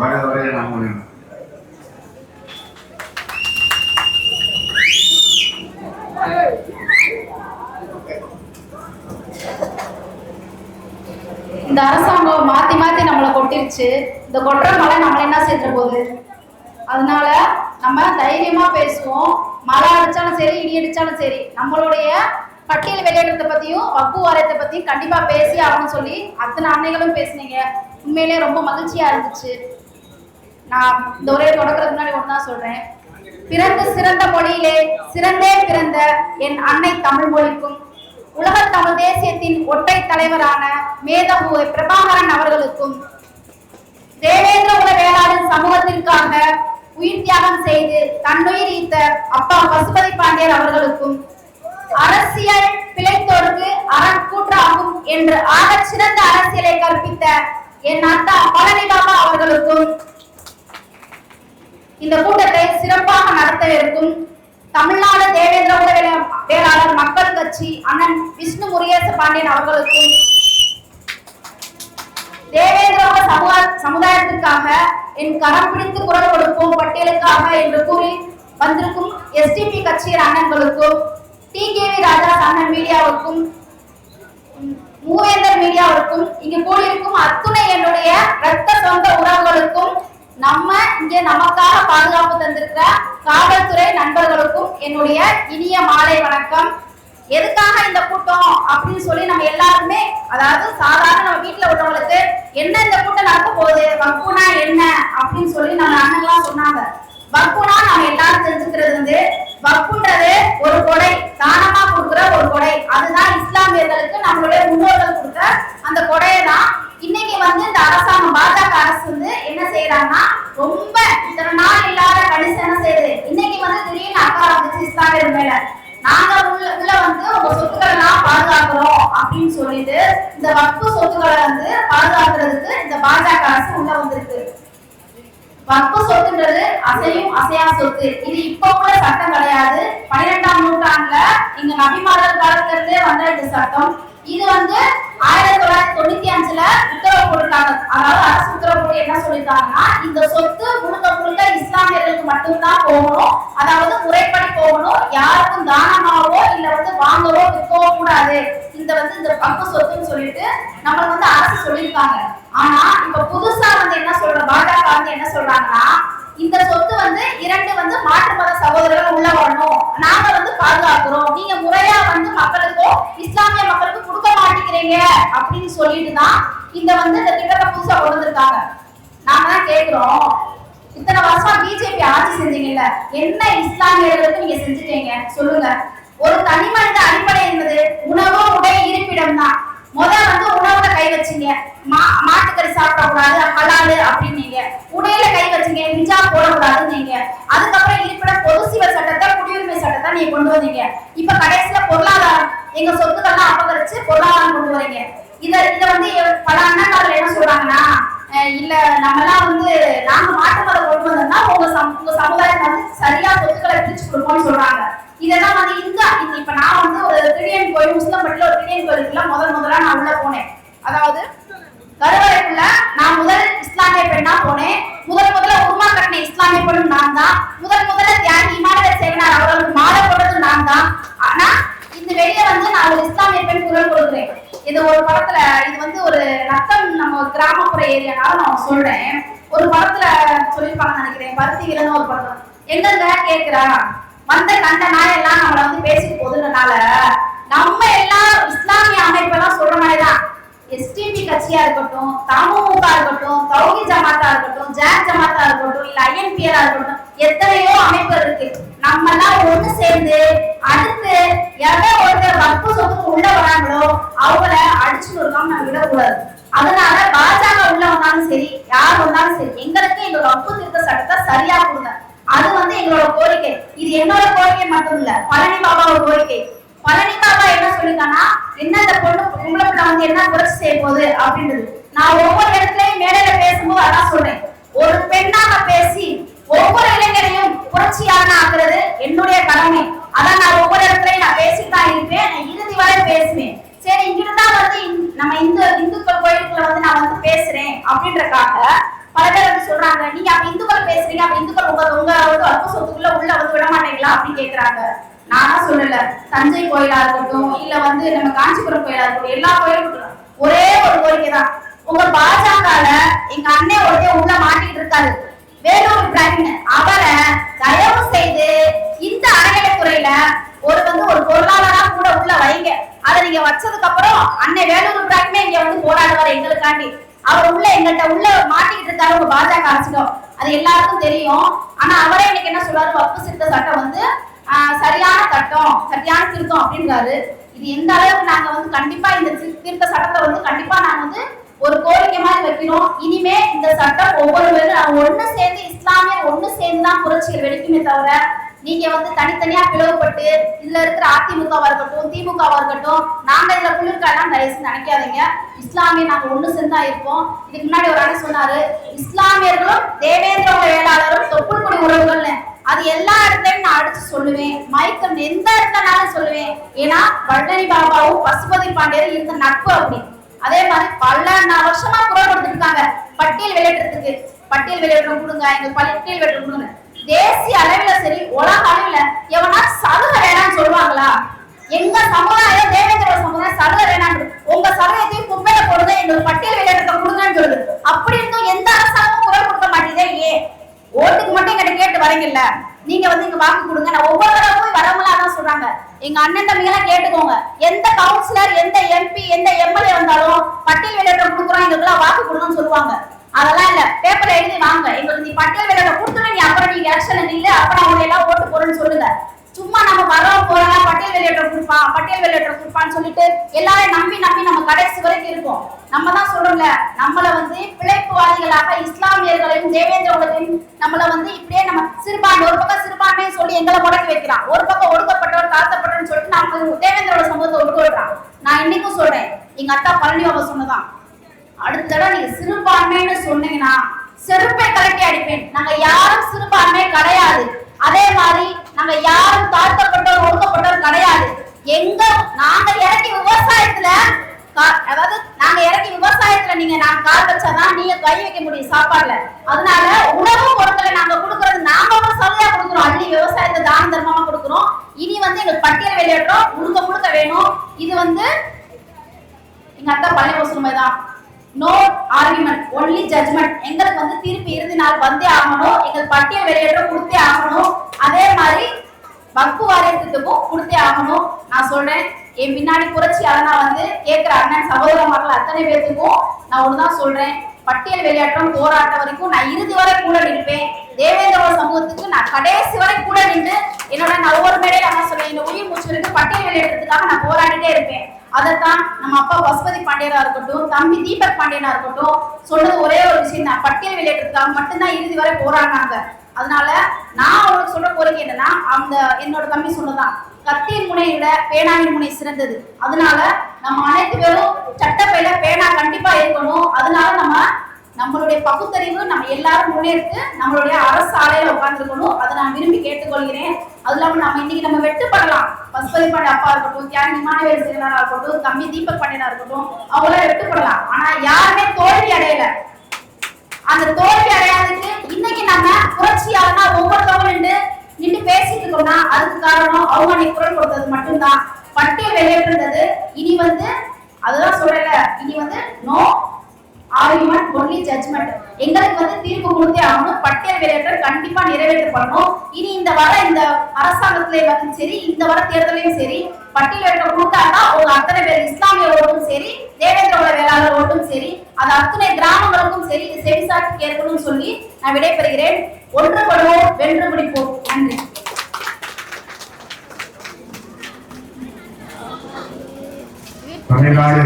வர வர இந்த அரசாங்கம் மாத்தி மாத்தி நம்மளை கொட்டிருச்சு. இந்த கொட்டுற மழை நம்மளை என்ன செஞ்ச போகுது? அதனால நம்ம தைரியமா பேசுவோம். மழை அடிச்சாலும் சரி இடி அடிச்சாலும் சரி நம்மளுடைய பட்டியல் வெளியேற்றத்தை பத்தியும் வக்கு வாரியத்தை பத்தியும் கண்டிப்பா பேசி ஆகணும்னு சொல்லி அத்தனை அன்னைகளும் பேசுனீங்க. உண்மையிலேயே ரொம்ப மகிழ்ச்சியா இருந்துச்சு. நான் இந்த உரையை தொடக்கிறதுக்கு முன்னாடி ஒன்று தான் சொல்றேன். பிறந்து சிறந்த மொழியிலே சிறந்தே பிறந்த என் அன்னை தமிழ் மொழிக்கும் உலக தமிழ் தேசியத்தின் ஒற்றை தலைவரான மேதகு பிரபாகரன் அவர்களுக்கும் தேவேந்திர உல வேளாளர் சமூகத்திற்காக உயிர் தியாகம் செய்து தன்னுயிர் ஈத்த அப்பா பசுபதி பாண்டியர் அவர்களுக்கும் அரசியல் பிழைத்தோருக்கு அறம் கூற்றாகும் என்று ஆக சிறந்த அரசியலை கற்பித்த என் அத்தா பழனி பாபா அவர்களுக்கும் இந்த கூட்டத்தை சிறப்பாக நடத்தவிருக்கும் தமிழ்நாடு தேவேந்திர குல வேளாளர் மக்கள் கட்சி அண்ணன் விஷ்ணு முருகேச பாண்டியன் அவர்களுக்கும் தேவேந்திர சமூக சமுதாயத்திற்காக என் கரம் பிடித்து குரல் கொடுப்போம் பட்டியலுக்காக என்று கூறி வந்திருக்கும் எஸ்டிபி கட்சியின் அண்ணன்களுக்கும் டி கேவி ராஜா அண்ணன் மீடியாவுக்கும் மூவேந்தர் மீடியாவுக்கும் இங்கு கூடியிருக்கும் அத்துணை என்னுடைய ரத்த சொந்த உறவுகளுக்கும் நம்ம இங்க நமக்காக பாதுகாப்பு தந்திருக்கிற காவல்துறை நண்பர்களுக்கும் என்னுடைய இனிய மாலை வணக்கம். எதுக்காக இந்த கூட்டம் அப்படின்னு சொல்லி நம்ம எல்லாருமே அதாவது சாதாரண நம்ம வீட்டுல உள்ளவங்களுக்கு என்ன இந்த கூட்டம் நடக்க போகுது வக்குனா என்ன அப்படின்னு சொல்லி நம்ம அண்ணன்லாம் சொன்னாங்க. வக்குனா நம்ம எல்லாரும் தெரிஞ்சுக்கிறது வந்து வக்குன்றது ஒரு கொடை தானமா கொடுக்குற ஒரு கொடை. அதுதான் இஸ்லாமியர்களுக்கு நம்மளுடைய முன்னோர்கள் கொடுத்த அந்த கொடையை தான் இன்னைக்கு வந்து இந்த அரசாங்கம் பாஜக அரசு வந்து என்ன செய்யறாங்கன்னா ரொம்ப இத்தனை நாள் இல்லாத கணிசம் என்ன செய்யுது இன்னைக்கு வந்து திடீர்னு அக்கா வந்துச்சு இஸ்லாமியர் மேல. நாங்க உள்ள உள்ள வந்து உங்க சொத்துக்களை எல்லாம் பாதுகாக்கிறோம் அப்படின்னு சொல்லிட்டு இந்த வக்பு சொத்துக்களை வந்து பாதுகாக்கிறதுக்கு இந்த பாஜக அரசு உள்ள வந்திருக்கு. வக்பு சொத்துன்றது அசையும் அசையா சொத்து. இது இப்ப கூட சட்டம் கிடையாது. பன்னிரெண்டாம் நூற்றாண்டுல இங்க நபிமாரர் காலத்திலிருந்தே வந்த இந்த சட்டம். இது வந்து ஆயிரத்தி தொள்ளாயிரத்தி தொண்ணூத்தி அஞ்சுல உத்தரவு போட்டிருக்காங்க. அதாவது அரசு உத்தரவு போட்டு என்ன சொல்லியிருக்காங்கன்னா இந்த சொத்து முழுக்க முழுக்க இஸ்லாமியர்களுக்கு மட்டும்தான் போகணும். அதாவது முறைப்படி போகணும். யாருக்கும் தானமாவோ இல்ல வந்து வாங்கவோ விற்கவோ கூடாது. இந்த வந்து இந்த பங்கு சொத்துன்னு சொல்லிட்டு நம்மளுக்கு வந்து அரசு சொல்லியிருக்காங்க. ஆனா இப்ப புதுசா வந்து என்ன சொல்ற பாஜக வந்து என்ன சொல்றாங்கன்னா இந்த சொத்து வந்து இரண்டு வந்து மாற்று மத சகோதரர்கள் உள்ள வரணும். நாங்க வந்து பாதுகாக்கிறோம். நீங்க முறையா வந்து மக்களுக்கும் இஸ்லாமிய மக்களுக்கு கொடுக்க மாட்டேங்கிறீங்க அப்படின்னு சொல்லிட்டு தான் இந்த வந்து இந்த திட்டத்தை புதுசா கொண்டு வந்திருக்காங்க. தான் கேக்குறோம். இத்தனை வருஷம் பிஜேபி ஆட்சி செஞ்சீங்கல்ல என்ன இஸ்லாமியர்களுக்கு நீங்க செஞ்சுட்டீங்க? சொல்லுங்க. ஒரு தனி மனித அடிப்படை என்பது உணவு உடை இருப்பிடம் தான் முத வந்து உணவுல கை வச்சீங்க. மா மாட்டுக்கறி சாப்பிடக்கூடாது ஹலாலு அப்படின்னீங்க. உடையில கை வச்சீங்க ஹிஜாப் போடக்கூடாதுன்னு நீங்க அதுக்கப்புறம் இருக்கிற பொது சிவ சட்டத்தை குடியுரிமை சட்டத்தை நீங்க கொண்டு வந்தீங்க. இப்ப கடைசியில பொருளாதாரம் எங்க சொத்துக்கள்லாம் அபகரிச்சு பொருளாதாரம் கொண்டு வரீங்க இத இத வந்து பல அண்ணன்கள் என்ன சொல்றாங்கன்னா இல்ல நம்மலாம் வந்து நாங்க மாட்டு மரம் கொண்டு வந்தோம்னா உங்க உங்க சமுதாயம் வந்து சரியா சொத்துக்களை பிரிச்சு கொடுப்போம்னு சொல்றாங்க. இதெல்லாம் வந்து இந்த இப்ப நான் வந்து ஒரு திடீர்னு கோயில் முஸ்லம்பட்டில ஒரு திடீர்னு கோயிலுக்குள்ள முதல் முதலா நான் உள்ள போனேன். அதாவது கருவறைக்குள்ள நான் முதல் இஸ்லாமிய பெண்ணா போனேன். முதல் முதல்ல உருமா கட்டின இஸ்லாமிய பெண்ணும் நான் தான். முதல் முதல்ல தியாகி இமானவர் சேவனார் அவர்களுக்கு மாலை போடுறது நான் தான். ஆனா இந்த வெளியே வந்து நான் ஒரு இஸ்லாமிய பெண் குரல் கொடுக்குறேன். இது ஒரு படத்துல இது வந்து ஒரு நத்தம் நம்ம ஒரு கிராமப்புற ஏரியானால நான் சொல்றேன். ஒரு படத்துல சொல்லியிருப்பாங்கன்னு நினைக்கிறேன். பருத்தி வீரன் ஒரு படத்துல எங்கங்க கேக்குறா? வந்த கண்ட நாயெல்லாம் நம்மள வந்து பேசிட்டு போதுன்றனால நம்ம எல்லாம் இஸ்லாமிய அமைப்பெல்லாம் சொல்ற மாதிரிதான் எஸ்டியா இருக்கட்டும் தமுக இருக்கட்டும் தௌஹி ஜமாத்தா இருக்கட்டும் ஜாக் ஜமாத்தா இருக்கட்டும் இல்ல ஐஎன்பிஆரா இருக்கட்டும் எத்தனையோ அமைப்பு இருக்கு. நம்ம எல்லாம் ஒண்ணு சேர்ந்து அடுத்து எதை ஒருத்தர் வற்பு சொத்துக்கு உள்ள வராங்களோ அவங்கள அடிச்சு கொடுக்காம நம்ம விடக்கூடாது. அதனால பாஜக உள்ள வந்தாலும் சரி யார் வந்தாலும் சரி எங்களுக்கு எங்களோட வக்கு திருத்த சட்டத்தை சரியா கொடுங்க. அது வந்து எங்களோட கோரிக்கை. இது என்னோட கோரிக்கை மட்டும் இல்ல பழனி பாபாவோட கோரிக்கை. பழனி பாபா என்ன சொல்லிருக்காங்கன்னா என்ன இந்த பொண்ணு உங்களுக்கு நான் வந்து என்ன புரட்சி செய்ய போகுது? அப்படின்றது. நான் ஒவ்வொரு இடத்துலயும் மேடையில பேசும்போது அதான் சொல்றேன். ஒரு பெண்ணாக பேசி ஒவ்வொரு இளைஞரையும் புரட்சியான ஆக்குறது என்னுடைய கடமை. அதான் நான் ஒவ்வொரு இடத்துலயும் நான் பேசித்தான் இருப்பேன். நான் இறுதி வரை பேசுவேன். சரி இங்கிருந்தா வந்து நம்ம இந்து இந்துக்கள் கோயிலுக்குள்ள வந்து நான் வந்து பேசுறேன் அப்படின்றக்காக பல பேர் வந்து சொல்றாங்க நீங்க அப்ப இந்துக்கள் பேசுறீங்க. அப்ப இந்துக்கள் உங்க உங்க வந்து வகுப்பு சொத்துக்குள்ள உள்ள வந்து விட மாட்டீங்களா? அப்படின்னு கேக்குறாங்க. நானா சொல்லல. தஞ்சை கோயிலா இருக்கட்டும் இல்ல வந்து நம்ம காஞ்சிபுரம் கோயிலா இருக்கட்டும் எல்லா கோயிலும் ஒரே ஒரு கோரிக்கை தான். உங்க பாஜகல எங்க அண்ணன் ஒருத்தர் உள்ள மாட்டிட்டு இருக்காரு. வேலூர் இப்ராஹிம் அவரை தயவு செய்து இந்த அறநிலைத்துறையில ஒரு வந்து ஒரு பொருளாளரா கூட உள்ள வைங்க. அதை நீங்க வச்சதுக்கு அப்புறம் அண்ணன் வேலூர் இப்ராஹிமே இங்க வந்து போராடுவார் எங்களுக்காண்டி. அவர் உள்ள எங்கள்கிட்ட உள்ள மாட்டிக்கிட்டு இருக்காரு உங்க பாஜக அரசிடம். அது எல்லாருக்கும் தெரியும். ஆனா அவரே இன்னைக்கு என்ன சொல்றாரு? வப்பு சித்த சட்டம் வந்து சரியான சட்டம் சரியான திருத்தம் அப்படின்றாரு இது எந்த அளவுக்கு நாங்க வந்து கண்டிப்பா இந்த திருத்த சட்டத்தை வந்து கண்டிப்பா நாங்க வந்து ஒரு கோரிக்கை மாதிரி வைக்கிறோம். இனிமே இந்த சட்டம் ஒவ்வொரு பேரும் ஒண்ணு சேர்ந்து இஸ்லாமியர் ஒண்ணு சேர்ந்து தான் புரட்சிகள் வெடிக்குமே தவிர நீங்க வந்து தனித்தனியா பிளவுபட்டு இதுல இருக்கிற அதிமுகவா இருக்கட்டும் திமுகவா இருக்கட்டும் நாங்க இதுல குளிர்காலாம் தயவு நினைக்காதீங்க. இஸ்லாமிய நாங்க ஒண்ணு சேர்ந்தா இருப்போம். இதுக்கு முன்னாடி ஒரு அண்ணன் சொன்னாரு இஸ்லாமியர்களும் தேவேந்திர வேளாளரும் தொப்புள் கொடி உறவுகள்னு. அது எல்லா இடத்தையும் நான் அடிச்சு சொல்லுவேன். மயக்கம் எந்த இடத்துலனாலும் சொல்லுவேன். ஏன்னா வள்ளரி பாபாவும் பசுபதி பாண்டியரும் இருந்த நட்பு அப்படி. அதே மாதிரி பல வருஷமா குரல் கொடுத்துருக்காங்க பட்டியல் விளையாடுறதுக்கு. பட்டியல் வெளியிடுறோம் கொடுங்க. எங்க பட்டியல் வெளியிடுறோம் கொடுங்க. தேசிய அளவுல சரி உலக அளவுல எவனா சலுகை வேணாம்னு சொல்லுவாங்களா? எங்க சமுதாயம் தேவேந்திர சமுதாயம் சலுகை வேணாம் உங்க சலுகையத்தையும் குப்பையில போடுறது எங்களுக்கு பட்டியல் விளையாடுறத கொடுங்கன்னு சொல்லுது. அப்படி இருந்தும் எந்த அரசாங்கம் குரல் கொடுக்க மாட்டேதே ஏன் ஓட்டுக்கு மட்டும் எங்கிட்ட இல்ல நீங்க வந்து இங்க வாக்கு கொடுங்க. நான் ஒவ்வொரு தடவை போய் வரவங்களா தான் சொல்றாங்க. எங்க அண்ணன் தம்பிங்க எல்லாம் கேட்டுக்கோங்க. எந்த கவுன்சிலர் எந்த எம்பி எந்த எம்எல்ஏ வந்தாலும் பட்டியல் வெளியிட கொடுக்குறோம். எங்களுக்குலாம் வாக்கு கொடுங்கன்னு சொல்லுவாங்க. அதெல்லாம் இல்ல. பேப்பர்ல எழுதி வாங்க. எங்களுக்கு நீ பட்டியல் வெளியிட கொடுத்துட்டு நீ அப்புறம் நீங்க எலெக்ஷன்ல நில்லு. அப்புறம் அவங்க எல்லாம் ஓட்டு போறேன்னு சொல்லுங்க. சும்மா நம்ம வரோம் போறோம் பட்டியல் வெளியேற்ற கொடுப்பான். பட்டியல் வெளியேற்ற கொடுப்பான்னு சொல்லிட்டு எல்லாரையும் நம்பி நம்பி நம்ம கடைசி வரைக்கும் இருப்போம். நம்ம தான் சொல்றோம்ல நம்மள வந்து பிழைப்புவாதிகளாக இஸ்லாமியர்களையும் தேவேந்திர உலகையும் நம்மள வந்து இப்படியே நம்ம சிறுபான்மை ஒரு பக்கம் சிறுபான்மை சொல்லி எங்களை முடக்கி வைக்கிறான். ஒரு பக்கம் ஒடுக்கப்பட்டவர் தாழ்த்தப்பட்டவர் சொல்லிட்டு நம்ம தேவேந்திரோட சமூகத்தை ஒடுக்க விடுறான். நான் இன்னைக்கும் சொல்றேன் எங்க அத்தா பழனி பாபா சொன்னதான். அடுத்த தடவை நீங்க சிறுபான்மைன்னு சொன்னீங்கன்னா செருப்பை கலட்டி அடிப்பேன். நாங்க யாரும் சிறுபான்மை கிடையாது. அதே மாதிரி நாங்க யாரும் தாழ்த்தப்பட்டோர் ஒடுக்கப்பட்டவர் கிடையாது. எங்க நாங்க இறக்கி விவசாயத்துல அதாவது நாங்க இறக்கி விவசாயத்துல நீங்க நான் கால் வச்சாதான் நீங்க கை வைக்க முடியும் சாப்பாடுல. அதனால உணவு பொருட்களை நாங்க கொடுக்கறது நாங்க ஒரு சலுகையா கொடுக்குறோம். அள்ளி விவசாயத்தை தான தர்மமா கொடுக்குறோம். இனி வந்து எங்களுக்கு பட்டியல் வெளியேற்றோம் முழுக்க முழுக்க வேணும். இது வந்து எங்க அத்தா பழைய வசூல் தான் நோ ஆர்குமெண்ட் ஒன்லி ஜட்ஜ்மெண்ட் எங்களுக்கு வந்து திருப்பி இறுதி நாள் வந்தே ஆகணும். எங்களுக்கு பட்டியல் வெளியேற்றம் கொடுத்தே ஆகணும். அதே மாதிரி வக்பு வாரியத்துக்கும் கொடுத்தே ஆகணும். நான் சொல்றேன். என் பின்னாடி புரட்சியாளனா வந்து கேட்கிற அண்ணன் சகோதர மக்கள் அத்தனை பேர்த்துக்கும் நான் ஒண்ணுதான் சொல்றேன். பட்டியல் விளையாட்டம் போராட்டம் வரைக்கும் நான் இறுதி வரை கூட நிற்பேன். தேவேந்திரவ சமூகத்துக்கு நான் கடைசி வரை கூட நின்று என்னோட நான் ஒவ்வொரு மேடையில நான் சொல்றேன் இந்த உயிர் மூச்சு வரைக்கும் பட்டியல் வெளியேற்றத்துக்காக நான் போராடிட்டே இருப்பேன். அதைத்தான் நம்ம அப்பா பசுபதி பாண்டியரா இருக்கட்டும் தம்பி தீபக் பாண்டியனா இருக்கட்டும் சொன்னது ஒரே ஒரு விஷயம் தான். பட்டியல் வெளியேற்றத்துக்காக மட்டும்தான் இறுதி வரை போராடினாங்க. அதனால நான் அவங்களுக்கு சொல்ற கோரிக்கை என்னன்னா அந்த என்னோட தம்பி சொன்னதான் கத்தியின் முனையை விட பேனாவின் முனை சிறந்தது. அதனால நம்ம அனைத்து பேரும் சட்டப்பையில பேனா கண்டிப்பா இருக்கணும் அதனால நம்ம நம்மளுடைய பகுத்தறிவு நம்ம எல்லாரும் முன்னேற்று நம்மளுடைய அரசு ஆலையில உட்கார்ந்துருக்கணும். அதை நான் விரும்பி கேட்டு அது இல்லாம நம்ம இன்னைக்கு நம்ம வெட்டுப்படலாம். பசுபதி பாண்டிய அப்பா இருக்கட்டும் தியாகி மாணவர் செயலரா இருக்கட்டும் தம்பி தீபக் பாண்டியனா இருக்கட்டும் அவங்களாம் வெட்டுப்படலாம். ஆனா யாருமே தோல்வி அடையல. அந்த தோல்வி அடையாததுக்கு இன்னைக்கு நம்ம புரட்சியாளனா ஒவ்வொருத்தவங்க நின்று நின்று பேசிட்டு இருக்கோம்னா அதுக்கு காரணம் அவங்க அன்னைக்கு குரல் கொடுத்தது மட்டும்தான். பட்டியல் வெளியேற்றுறது இனி வந்து அதுதான் சொல்லல இனி வந்து நோ ஆர்குமெண்ட் ஒன்லி ஜட்ஜ்மெண்ட் எங்களுக்கு வந்து தீர்ப்பு கொடுத்தே ஆகணும். பட்டியல் வெளியேற்றம் கண்டிப்பா நிறைவேற்றப்படணும். இனி இந்த வர இந்த அரசாங்கத்திலே வந்து சரி இந்த வர தேர்தலையும் சரி பட்டியல் வெளியேற்றம் கொடுத்தாதான் உங்க அத்தனை பேர் இஸ்லாமிய ஓட்டும் சரி தேவேந்திரோட வேளாளர் ஓட்டும் சரி அது அத்தனை கிராமங்களுக்கும் சரி இது செவிசாட்சி கேட்கணும்னு சொல்லி நான் விடைபெறுகிறேன். ஒன்றுபடுவோம் வென்று முடிப்போம் நன்றி. தமிழ்நாடு